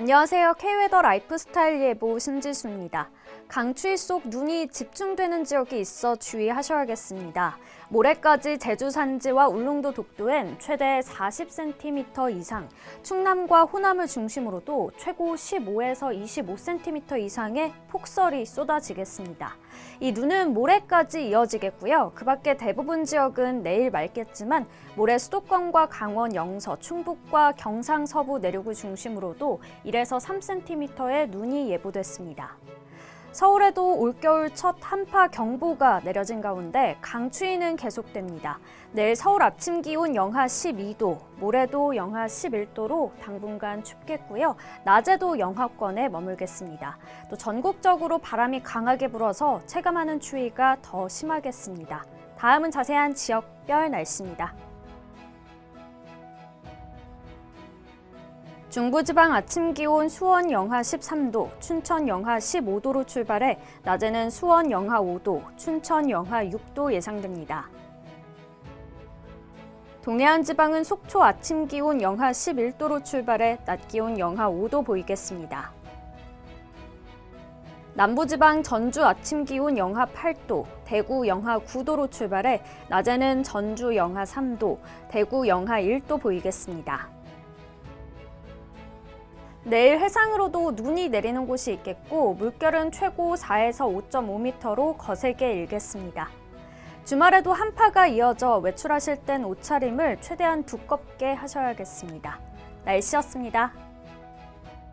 안녕하세요. K웨더 라이프스타일 예보 신지수입니다. 강추위 속 눈이 집중되는 지역이 있어 주의하셔야겠습니다. 모레까지 제주 산지와 울릉도 독도엔 최대 40cm 이상, 충남과 호남을 중심으로도 최고 15에서 25cm 이상의 폭설이 쏟아지겠습니다. 이 눈은 모레까지 이어지겠고요. 그 밖에 대부분 지역은 내일 맑겠지만 모레 수도권과 강원 영서, 충북과 경상 서부 내륙을 중심으로도 1에서 3cm의 눈이 예보됐습니다. 서울에도 올겨울 첫 한파 경보가 내려진 가운데 강추위는 계속됩니다. 내일 서울 아침 기온 영하 12도, 모레도 영하 11도로 당분간 춥겠고요. 낮에도 영하권에 머물겠습니다. 또 전국적으로 바람이 강하게 불어서 체감하는 추위가 더 심하겠습니다. 다음은 자세한 지역별 날씨입니다. 중부지방 아침 기온 수원 영하 13도, 춘천 영하 15도로 출발해 낮에는 수원 영하 5도, 춘천 영하 6도 예상됩니다. 동해안 지방은 속초 아침 기온 영하 11도로 출발해 낮 기온 영하 5도 보이겠습니다. 남부지방 전주 아침 기온 영하 8도, 대구 영하 9도로 출발해 낮에는 전주 영하 3도, 대구 영하 1도 보이겠습니다. 내일 해상으로도 눈이 내리는 곳이 있겠고 물결은 최고 4에서 5.5m로 거세게 일겠습니다. 주말에도 한파가 이어져 외출하실 땐 옷차림을 최대한 두껍게 하셔야겠습니다. 날씨였습니다.